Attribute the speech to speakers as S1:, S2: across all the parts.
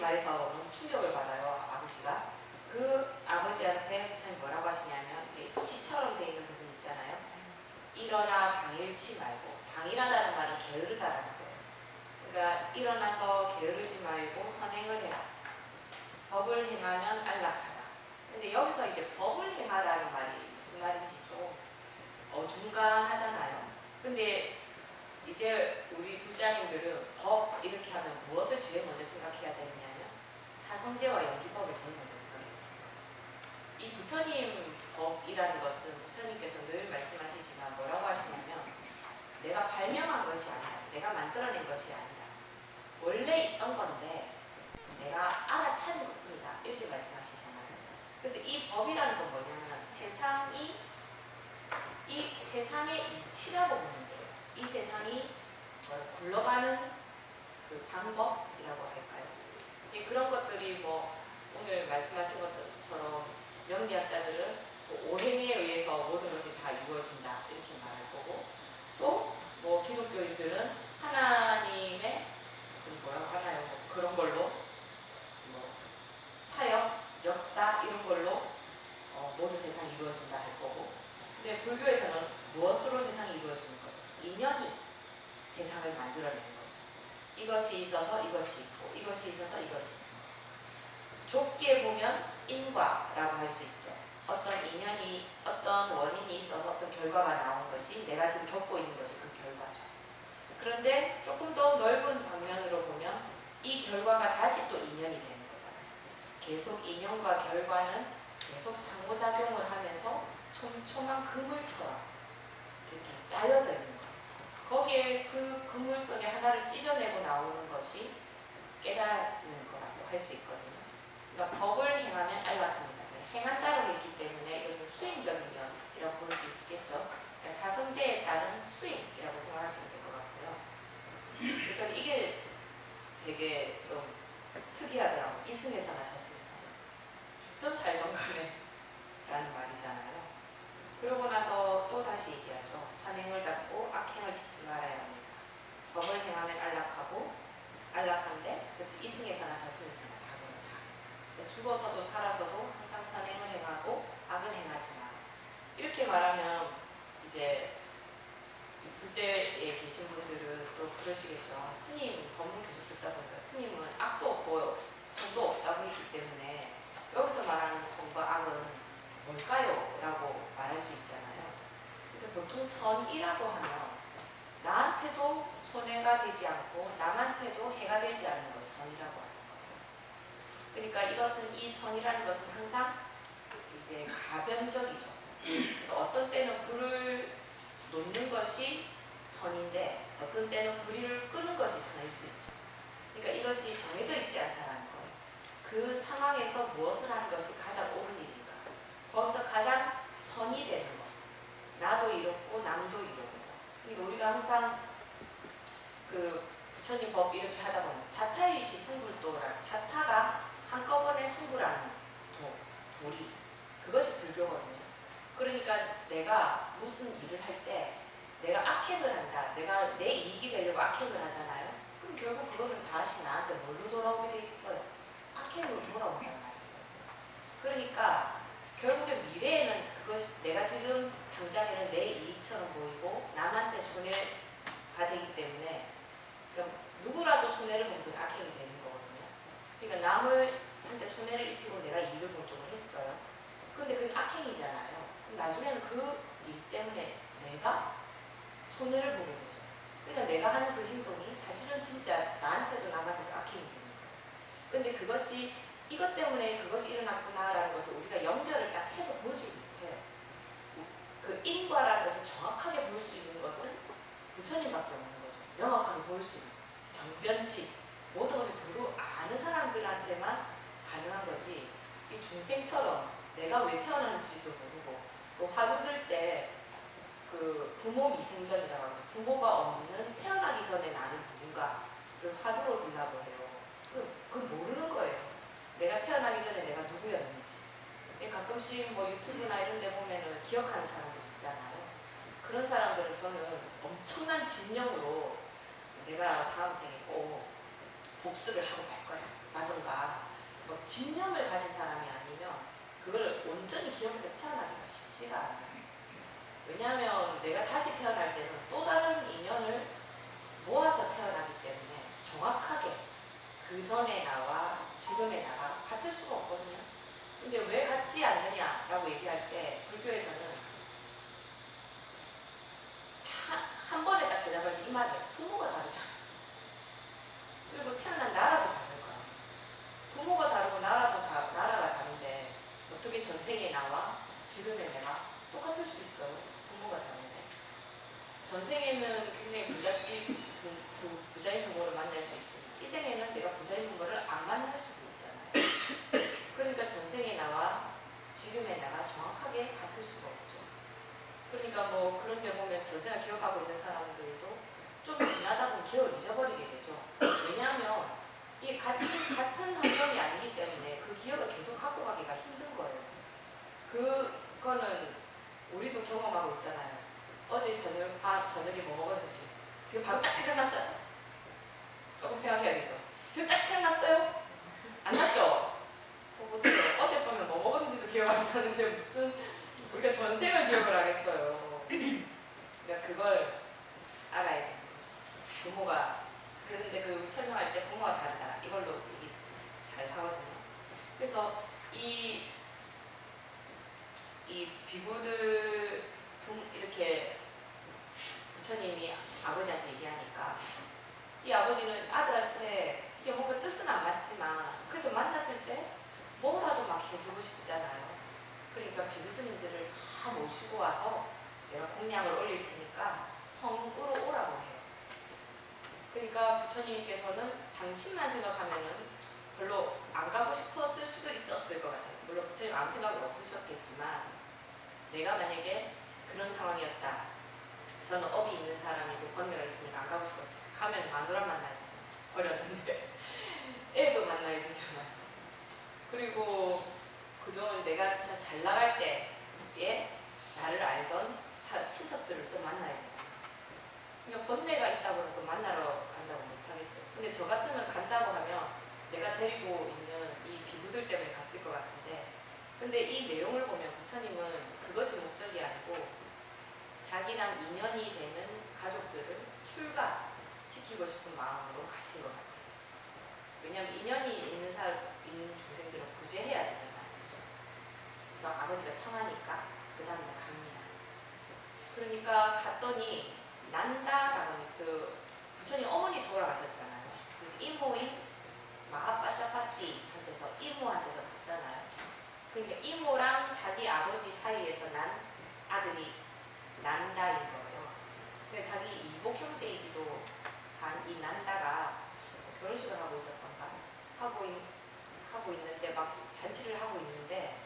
S1: 말해서 충격을 받아요 아버지가. 그 아버지한테 부처님 뭐라고 하시냐면 시처럼 되어 있는 부분 있잖아요. 일어나 방일치 말고 방일하다는 말은 게으르다라는 거예요. 그러니까 일어나서 게으르지 말고 선행을 해라. 법을 행하면 안락하다 근데 여기서 이제 법을 행하라는 말이 무슨 말인지 좀 어중간하잖아요. 근데 이제 우리 불자님들은 법 이렇게 하면 무엇을 제일 먼저 생각해야 되느냐면 사성제와 연기법을 생각해요. 이 부처님 법이라는 것은 부처님께서 늘 말씀하시지만 뭐라고 하시냐면 내가 발명한 것이 아니라 내가 만들어낸 것이 아니라 원래 있던 건데 내가 알아차린 것뿐이다 이렇게 말씀하시잖아요. 그래서 이 법이라는 건 뭐냐면 세상이 이 세상의 이치라고 보는 거예요. 이 세상이 어, 굴러가는 그 방법이라고 할까요? 이제 그런 것들이 뭐 오늘 말씀하신 것처럼 명리학자들은 뭐 오행에 의해서 모든 것이 다 이루어진다 이렇게 말할 거고 또 뭐 기독교인들은 하나님의 그 뭐라고 하나요? 뭐 그런 걸로 뭐 사역, 역사 이런 걸로 어, 모든 세상이 이루어진다 할 거고 근데 불교에서는 무엇으로 세상이 이루어지는 거예요? 인연이 세상을 만들어내는 거죠. 이것이 있어서 이것이 있고 이것이 있어서 이것이 있고 좁게 보면 인과라고 할 수 있죠. 어떤 인연이 어떤 원인이 있어서 어떤 결과가 나온 것이 내가 지금 겪고 있는 것이 그 결과죠. 그런데 조금 더 넓은 방면으로 보면 이 결과가 다시 또 인연이 되는 거잖아요. 계속 인연과 결과는 계속 상호작용을 하면서 촘촘한 그물처럼 이렇게 짜여져 있는 거기에 그 그물 속에 하나를 찢어내고 나오는 것이 깨닫는 거라고 할 수 있거든요. 그러니까 법을 행하면 안락합니다. 행한다고 했기 때문에 이것은 수행적인 면이라고 볼 수 있겠죠. 그러니까 사성제에 따른 수행이라고 생각하시면 될 것 같고요. 그래서 저는 이게 되게 좀 특이하더라고요. 이승에서나 저승에서나. 죽든 살든 간에 라는 말이잖아요. 그러고 나서 또 다시 얘기하죠. 산행을 닦고 악행을 짓지 말아야 합니다. 법을 행하면 안락하고 안락한데 그것도 이승에서나 저승에서나 다 그렇다. 그러니까 죽어서도 살아서도 항상 선행을 행하고 악을 행하지 마. 이렇게 말하면 이제 이 불대에 계신 분들은 또 그러시겠죠. 스님 법문 계속 듣다 보니까 스님은 악도 없고 선도 없다고 했기 때문에 여기서 말하는 선과 악은 뭘까요? 라고 말할 수 있잖아요. 보통 선이라고 하면 나한테도 손해가 되지 않고 남한테도 해가 되지 않는 걸 선이라고 하는 거예요. 그러니까 이것은 이 선이라는 것은 항상 이제 가변적이죠. 그러니까 어떤 때는 불을 놓는 것이 선인데 어떤 때는 불을 끄는 것이 선일 수 있죠. 그러니까 이것이 정해져 있지 않다는 거예요. 그 상황에서 무엇을 하는 것이 가장 옳은 일인가. 거기서 가장 선이 되는 것. 나도 이렇고 남도 이렇고. 그러니까 우리가 항상 그 부처님 법 이렇게 하다 보면 자타의시 성불도라 자타가 한꺼번에 성불하는 도, 도리 그것이 불교거든요. 그러니까 내가 무슨 일을 할 때 내가 악행을 한다. 내가 내 이익이 되려고 악행을 하잖아요. 그럼 결국 그거는 다시 나한테 뭘로 돌아오게 돼 있어요? 악행으로 돌아온단 말이에요. 그러니까 결국에 미래에는 그것이 내가 지금 당장에는 내 이익처럼 보이고 남한테 손해가 되기 때문에 그럼 누구라도 손해를 보면 그 악행이 되는 거거든요. 그러니까 남을 한테 손해를 입히고 내가 이익을 본 쪽을 했어요. 근데 그건 악행이잖아요. 나중에는 그 일 때문에 내가 손해를 보게 되죠. 그러니까 내가 하는 그 행동이 사실은 진짜 나한테도 남한테도 악행이 되는 거예요. 근데 그것이 이것 때문에 그것이 일어났구나라는 것을 우리가 연결을 딱 해서 보지 그 인과라는 것을 정확하게 볼 수 있는 것은 부처님밖에 없는 거죠. 명확하게 볼 수 있는 정변치 모든 것을 두루 아는 사람들한테만 가능한 거지 이 중생처럼 내가 왜 태어났는지도 모르고 또 화두 들때 그 부모 미생전이라고 하고 부모가 없는 태어나기 전에 나는 누군가를 화두로 들라고 해요. 그, 그 모르는 거예요. 내가 태어나기 전에 내가 누구였는지. 예, 가끔씩 뭐 유튜브나 이런 데 보면은 기억하는 사람들 있잖아요. 그런 사람들은 저는 엄청난 집념으로 내가 다음 생에 꼭 복수를 하고 말 거야. 라든가 뭐 집념을 가진 사람이 아니면 그걸 온전히 기억해서 태어나기가 쉽지가 않아요. 왜냐하면 내가 다시 태어날 때는 또 다른 인연을 모아서 태어나기 때문에 정확하게 그 전에 나와 지금의 나가 같을 수가 없거든요. 근데 왜 같지 않느냐라고 얘기할 때 불교에서는 한, 한 번에 딱이 말이에요. 부모가 다르잖아. 그리고 태어난 나라도 다를 거야. 부모가 다르고 나라도 다, 나라가 다른데 어떻게 전생에 나와 지금의 내가 똑같을 수 있어요. 부모가 다른데. 전생에는 굉장히 부잣집 부, 부, 부자인 부모를 만날 수 있지만 이 생에는 내가 부자인 부모를 안 만날 수도 있잖아요. 그러니까 전생에 나와 지금의 나가 정확하게 같을 수가 없죠. 그러니까 뭐 그런 데 보면 전생을 기억하고 있는 사람들도 좀 지나다 보면 기억을 잊어버리게 되죠. 왜냐하면 이게 같이, 같은 환경이 아니기 때문에 그 기억을 계속 갖고 가기가 힘든 거예요. 그거는 우리도 경험하고 있잖아요. 어제 저녁, 밥, 저녁에 뭐 먹었는지 지금 바로 딱 생각났어요. 조금 생각해야 되죠. 지금 딱 생각났어요? 안 났죠? 어, 보세요. 어젯밤에 뭐 먹었는지도 기억 안 나는데 무슨 우리가 전생을 기억을 하겠어요. 그러니까 그걸 알아야 되는 거죠. 부모가 그런데 그 설명할 때 부모가 다르다. 이걸로 얘기 잘 하거든요. 그래서 이, 이 비구들 부, 이렇게 부처님이 아버지한테 얘기하니까 이 아버지는 아들한테 이게 뭔가 뜻은 안 맞지만 그래도 만났을 때 뭐라도 막 해주고 싶잖아요. 그러니까 비구스님들을 다 모시고 와서 내가 공양을 올릴 테니까 성으로 오라고 해요. 그러니까 부처님께서는 당신만 생각하면은 별로 안 가고 싶었을 수도 있었을 것 같아요. 물론 부처님 아무 생각이 없으셨겠지만 내가 만약에 그런 상황이었다. 저는 업이 있는 사람이고 번뇌가 있으니까 안 가고 싶어. 가면 마누라 만나야 되잖아. 어렸는데. 애도 만나야 되잖아요. 그리고 그동안 내가 진짜 잘 나갈 때에 나를 알던 사- 친척들을 또 만나야 되잖아. 그러니까 번뇌가 있다고 해서 만나러 간다고 못하겠죠. 근데 저 같으면 간다고 하면 내가 데리고 있는 이 비구들 때문에 갔을 것 같은데 근데 이 내용을 보면 부처님은 그것이 목적이 아니고 자기랑 인연이 되는 가족들을 출가시키고 싶은 마음으로 가신 것 같아요. 왜냐하면 인연이 있는 사람, 있는 중생들은 구제해야 되잖아요. 그죠? 그래서 아버지가 청하니까 그 다음에 갑니다. 그러니까 갔더니 난다라고 그 부처님 어머니 돌아가셨잖아요. 그래서 이모인 마하빠자파띠 한테서 이모한테서 갔잖아요. 그러니까 이모랑 자기 아버지 사이에서 난 아들이 난다인 거예요. 그러니까 자기 이복 형제이기도 한 이 난다가 결혼식을 하고 있었던가 하고 있, 하고 있는데 막 잔치를 하고 있는데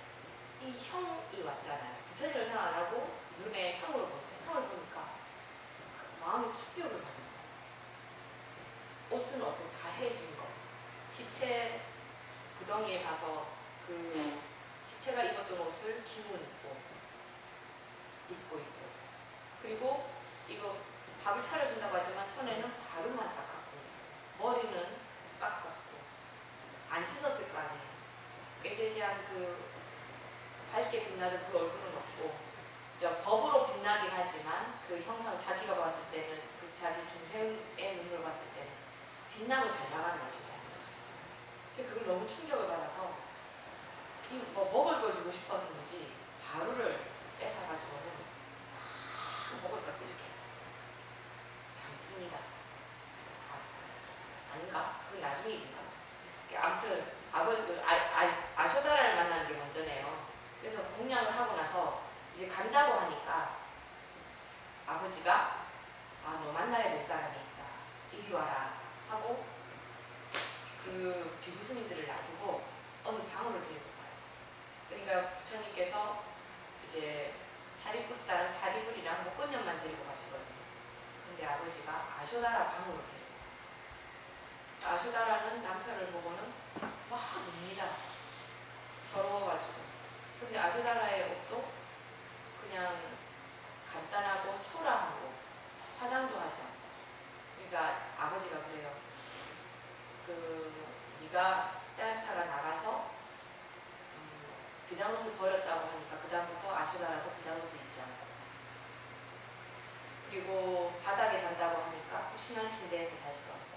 S1: 이 형이 왔잖아요. 부처님을 생각 안 하고 눈에 형을 보세요. 형을 보니까 그 마음이 충격을 받는 거예요. 옷은 어떻게 다 해준 거. 시체 구덩이에 가서 그 시체가 입었던 옷을 기문 입고 입고 있고 그리고 이거 밥을 차려준다고 하지만 손에는 가루만 닦았고 머리는 깎았고 안 씻었을 거 아니에요. 깨제시한 그 밝게 빛나는 그 얼굴은 없고 야, 법으로 빛나긴 하지만 그 형상 자기가 봤을 때는 그 자기 중생의 눈으로 봤을 때는 빛나고 잘 나가는 얼굴이야. 근데 그걸 너무 충격을 받아서 이 뭐 먹을 걸 주고 싶어서인지 가루를 뺏어가지고는 막 먹을 것을 이렇게 담습니다. 아, 아닌가? 그건 나중에 일인가? 아무튼 아버지 그 아, 아, 아쇼다라를 만나는 게 먼저네요. 그래서 공양을 하고 나서 이제 간다고 하니까 아버지가 아 너 만나야 될 사람이 있다. 이리 와라 하고 그 비구스님들을 놔두고 어느 방으로 데리고 가요. 그러니까 부처님께서 이제 사리붓다를 사리불이랑 목건년만 데리고 가시거든요. 근데 아버지가 아쇼다라 방으로 데리고 가요. 아쇼다라는 남편을 보고는 막 웁니다. 서러워가지고. 근데 아쇼다라의 옷도 그냥 간단하고 초라하고 화장도 않고. 그러니까 아버지가 그래요. 그 네가 시달타가 나가서 음, 비단옷을 버렸다고 하니까 그 다음부터 아슈다라도 비단옷을 입지 않고 그리고 바닥에 잔다고 하니까 푹신한 침대에서 자지도 않고 그리고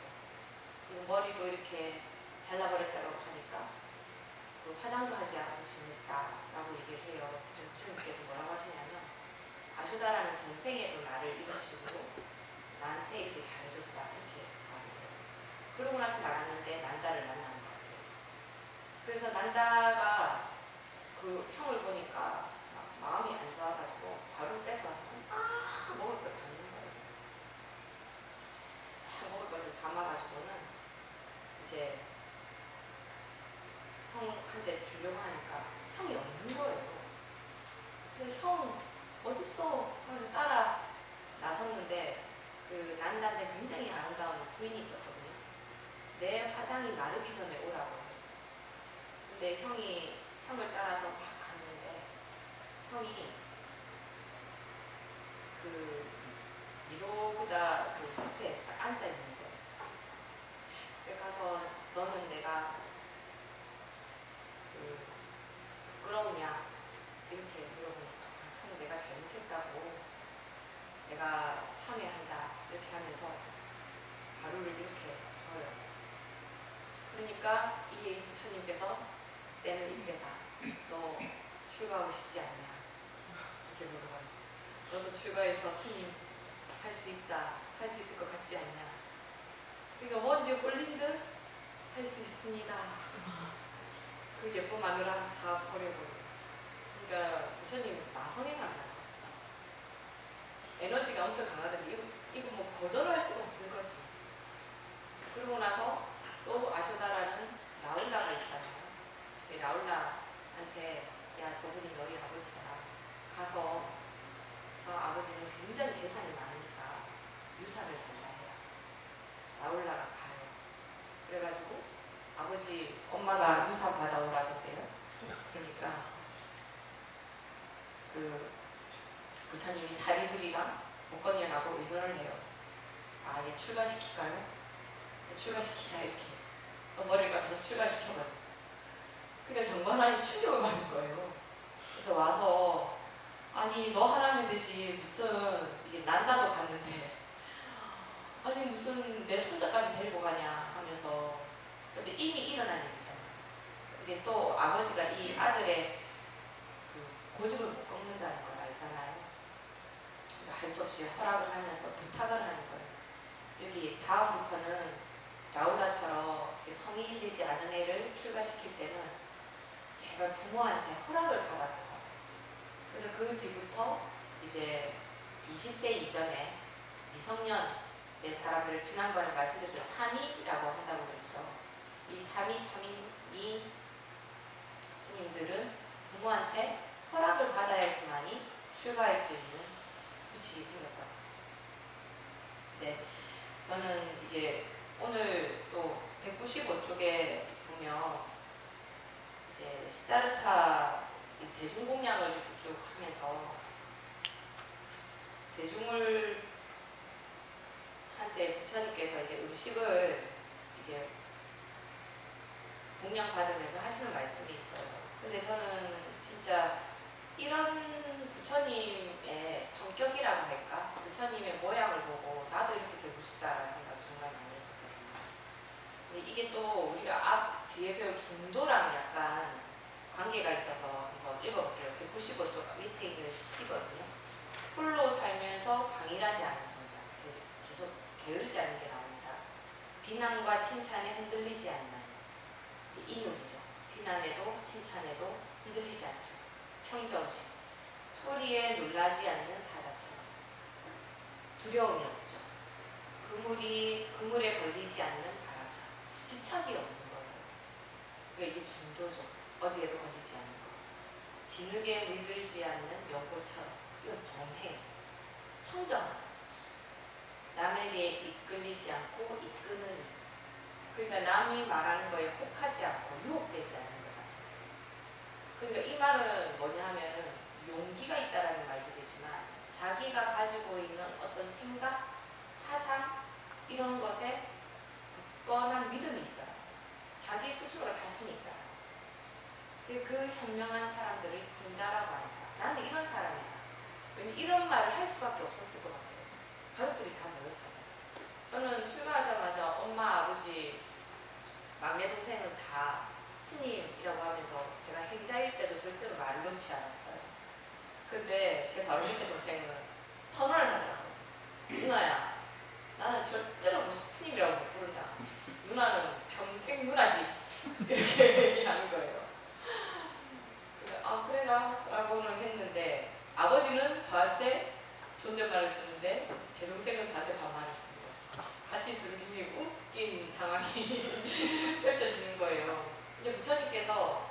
S1: 머리도 이렇게 잘라버렸다고 하니까 그 화장도 하지 지냈다라고 얘기를 해요. 부처님께서 뭐라고 하시냐면 아슈다라는 전생에도 나를 이런 식으로 나한테 이렇게 잘해줬다 이렇게 말해요. 그러고 나서 나갔는데 난다를 만나는 것 같아요. 그래서 난다가 그 형을 보니까 막 마음이 안 좋아가지고 바로 뺏어와서 아 먹을 거 담는 거예요. 아, 먹을 것을 담아가지고는 이제 형한테 주려고 하니까 형이 없는 거예요. 그래서 형 어딨어? 하면서 따라 나섰는데 그 난다한테 굉장히 아름다운 부인이 있었거든요. 내 화장이 마르기 전에 오라고. 근데 형이 형을 따라서 막 갔는데 형이 그 미로보다 그 숲에 딱 앉아 있는 가서 너는 내가 그 부끄러우냐 이렇게 물어보니까 아, 형 내가 잘못했다고 내가 참여한다 이렇게 하면서 가루를 이렇게 줘요. 그러니까 이 부처님께서 때는 이때다. 너 출가하고 싶지 않냐? 이렇게 물어봐요. 너도 출가해서 스님 할 수 있다. 할 수 있을 것 같지 않냐? 그러니까 뭔지 홀린 듯 할 수 있습니다. 그 예쁜 마누라 다 버려버려. 그러니까 부처님 마성에 만나. 에너지가 엄청 강하던데 이거, 이거 뭐 거절할 수가 없는 거지. 그러고 나서 또 아쇼다라는 라울라가 있잖아요. 이 라울라한테 야 저분이 너희 아버지다. 가서 저 아버지는 굉장히 재산이 많으니까 유산을 달라 해요. 라울라가. 그래가지고 아버지 엄마가 유산 받아오라던데요. 그러니까 그 부처님이 사리불이랑 목건이라고 의논을 해요. 아, 얘 출가시킬까요? 출가시키자 이렇게. 또 머리를 감아서 출가시켜버려. 근데 정관한이 충격을 받은 거예요. 그래서 와서 아니 너 하라면 되지 무슨 이제 난다도 갔는데 아니 무슨 내 손자까지 데리고 가냐 하면서 근데 이미 일어난 일이잖아요. 근데 또 아버지가 이 아들의 그 고집을 못 꺾는다는 걸 알잖아요. 할수 없이 허락을 하면서 부탁을 하는 거예요. 여기 다음부터는 라울라처럼 성인이 되지 않은 애를 출가시킬 때는 제발 부모한테 허락을 받아달라. 그래서 그 뒤부터 이제 20세 이전에 미성년의 사람들을 지난번에 말씀드렸던 3위라고 한다고 그랬죠. 이 3위, 3인이 스님들은 부모한테 허락을 받아야지만이 출가할 수 있는 규칙이 생겼다. 네, 저는 이제 오늘 또 195쪽에 보면 이제 시다르타 이 대중공양을 이렇게 쭉 하면서 대중을 한테 부처님께서 이제 음식을 이제 공양 받으면서 하시는 말씀이 있어요. 근데 저는 진짜 이런 부처님의 성격이라고 할까? 부처님의 모양을 보고 나도 이렇게 되고 싶다라는 생각을 정말 많이 했었거든요. 근데 이게 또 우리가 앞 뒤에 배울 중도랑 약간 관계가 있어서 한번 읽어볼게요. 195쪽 밑에 있는 시거든요. 홀로 살면서 방일하지 성장. 게으르지 않은 게 나옵니다. 비난과 칭찬에 흔들리지 않는 이 인욕이죠. 비난에도 칭찬에도 흔들리지 않죠. 평정심. 소리에 놀라지 않는 사자처럼. 두려움이 없죠. 그물이 그물에 걸리지 않는 바람처럼. 집착이 없는 거예요. 그러니까 이게 중도죠. 어디에도 걸리지 않는 거. 진흙에 물들지 않는 연고처럼. 이건 범행. 청정. 남에게 이끌리지 않고 이끄는 일. 그러니까 남이 말하는 거에 혹하지 않고 유혹되지 않는 거잖아요. 그러니까 이 말은 뭐냐 하면은 용기가 있다라는 말도 되지만 자기가 가지고 있는 어떤 생각, 사상 이런 것에 굳건한 믿음이 있다. 자기 스스로가 자신이 있다. 그, 그 현명한 사람들을 선자라고 한다. 나는 이런 사람이다. 왜냐면 이런 말을 할 수밖에 없었을 것 같아요. 가족들이 다 모였잖아요. 저는 출가하자마자 엄마, 아버지, 막내 동생은 다 스님이라고 하면서 제가 행자일 때도 절대로 말을 놓지 않았어요. 근데 제 바로 밑에 동생은 선언을 하더라고요. 누나야, 나는 절대로 뭐 스님이라고 못 부른다. 누나는 평생 누나지. 이렇게 얘기하는 거예요. 그래서 아 그래라 라고는 했는데 아버지는 저한테 존댓말을 쓰는데 제 동생은 저한테 반말을 쓰는 거죠. 같이 있으면 굉장히 웃긴 상황이 펼쳐지는 거예요. 근데 부처님께서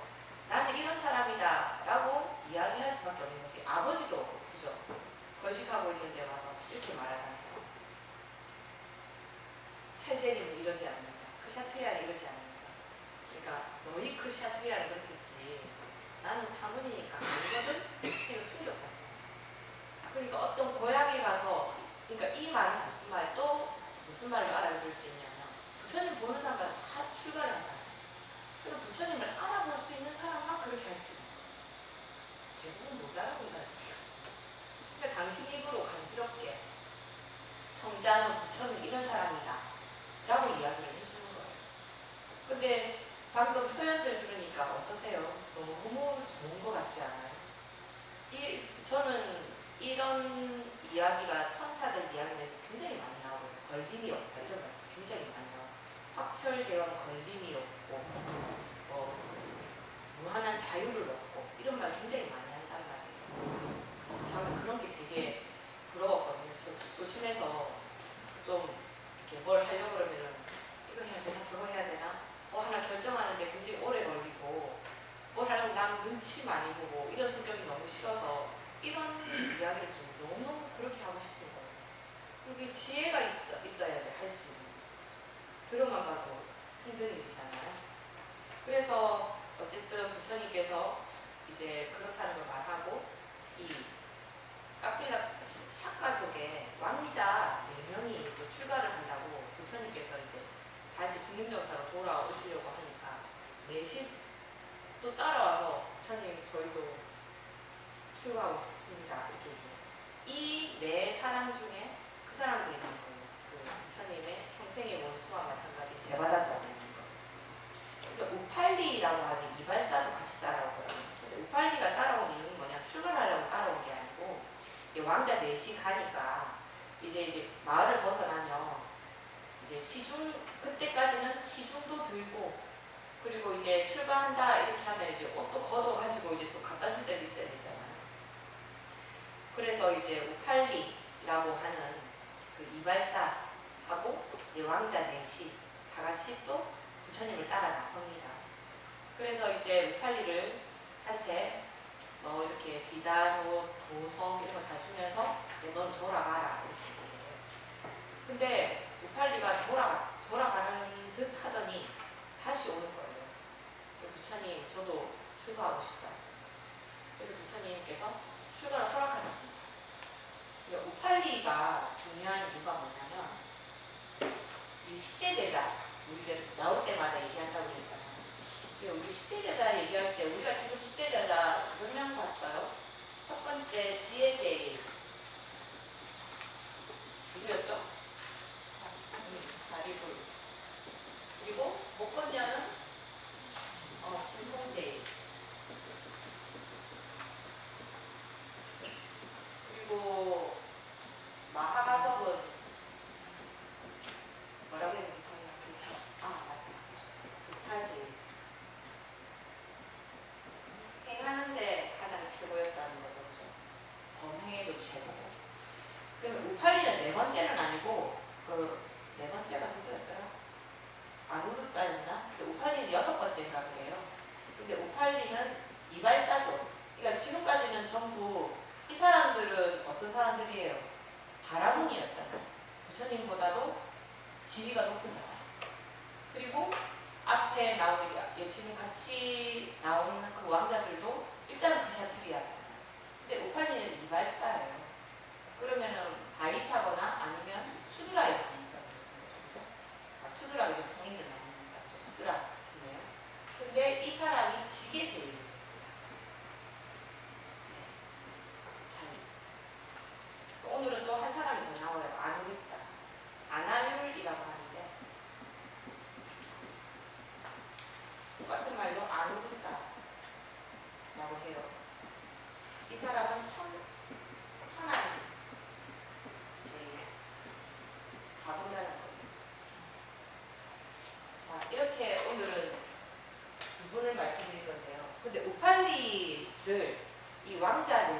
S1: 나는 이런 사람이다 라고 이야기할 수밖에 없는 것이 아버지도 그죠? 거식하고 있는데 와서 이렇게 말하잖아요. 찰제리는 이러지 않는다. 크샤트리아는 이러지 않는다. 그러니까 너희 크샤트리아는 그렇겠지. 나는 사문이니까 아니거든? 이거 충격받지. 그러니까 어떤 고향에 가서 그러니까 이 말은 무슨 말, 또 무슨 말로 알아볼 수 있냐면 부처님 보는 사람마다 다 출가를 하잖아요. 그럼 부처님을 알아볼 수 있는 사람만 그렇게 할수 거예요. 대부분 못 알아본다는 거예요. 그러니까 당신 입으로 간지럽게 성자는 부처님 이런 사람이다. 라고 이야기를 해주는 거예요. 근데 방금 표현들 들으니까 어떠세요? 너무 좋은 것 같지 않아요? 이, 저는 이런 이야기가 선사들 이야기는 굉장히 많이 나오고요. 걸림이 없다 이런 말 굉장히 많이 나와요. 확철대왕 걸림이 없고 어, 무한한 자유를 얻고 이런 말 굉장히 많이. 저는 그런 게 되게 부러웠거든요. 저 조심해서 좀 이렇게 뭘 하려고 그러면은 이거 해야 되나 저거 해야 되나 뭐 하나 결정하는데 굉장히 오래 걸리고 뭘 하려면 남 눈치 많이 보고 이런 성격이 너무 싫어서 이런 이야기를 좀 너무너무 그렇게 하고 싶은 거예요. 그게 지혜가 있어, 있어야지 할 수 있는 거죠. 들어만 봐도 힘든 일이잖아요. 그래서 어쨌든 부처님께서 이제 그렇다는 걸 말하고 이 카프리가 샤가족의 왕자 네 명이 또 출가를 한다고 부처님께서 이제 다시 중림정사로 돌아오시려고 하니까 넷이 또 따라와서 부처님 저희도 출가하고 싶습니다 이렇게 이 네 사람 중에 그 사람들이 있는 거예요. 그 부처님의 평생의 원수와 마찬가지 대받았다는 거예요. 그래서 우팔리라고 하는 이발사도 같이 따라오고요. 근데 우팔리가 뭐냐? 출발하려고 따라온 게 아니고 이 왕자 넷이 가니까 이제 이제 마을을 벗어나면 이제 시중 그때까지는 시중도 들고 그리고 이제 출가한다 이렇게 하면 이제 옷도 걷어 가지고 이제 또 갖다 줄 때도 있어야 되잖아요. 그래서 이제 우팔리라고 하는 그 이발사하고 이제 왕자 넷이 다 같이 또 부처님을 따라 나섭니다. 그래서 이제 우팔리를 한테 뭐 이렇게 비단, 옷, 보석 이런 거 다 주면서 넌 돌아가라 이렇게 얘기를 해요. 근데 우팔리가 돌아가, 돌아가는 듯 하더니 다시 오는 거예요. 그 부처님 저도 출가하고 싶다. 그래서 부처님께서 출가를 허락하셨습니다. 우팔리가 중요한 이유가 뭐냐면 이 10대 제자 우리가 나올 때마다 얘기한다고. 근데 우리 10대 제자 얘기할 때 우리가 지금 10대 제자 몇 명 봤어요? 첫 번째 지혜 제일 누구였죠? 사리불 그리고 목건녀는 어, 신봉 제일 그리고 마하가석은 뭐라고 했는지 기억나세요? 아 맞아 두타지 행하는데 최고였다는 거죠? 범행에도 최고고 그러면 우팔리는 네 번째는 아니고 그 네 번째가 누구였더라? 근데 우팔리는 여섯 번째인가 그래요 근데 우팔리는 이발사죠 그러니까 지금까지는 전부 이 사람들은 어떤 사람들이에요? 바라문이었잖아요. 부처님보다도 지위가 높은 사람. 그리고 앞에 나오는 게 지금 같이 나오는 그 왕자들도 일단은 그샤트리아잖아요. 근데 우팔리는 이발사예요. 그러면은 바이샤거나 아니면 수드라의 반이잖아요. 그죠? 수드라고 이제 성인을 말하는 거죠. 수드라인데요. 근데 이 사람이 지게 제일 네. 단. 오늘은 또 한 사람이 더 나와요. 아누르다. 아나율이라고 하는데 똑같은 말로 아누르다 라고 해요. 이 사람은 천, 천안 제일 가보자는 거예요. 자, 이렇게 오늘은 두 분을 말씀드릴 건데요. 근데 우팔리를 이 왕자 네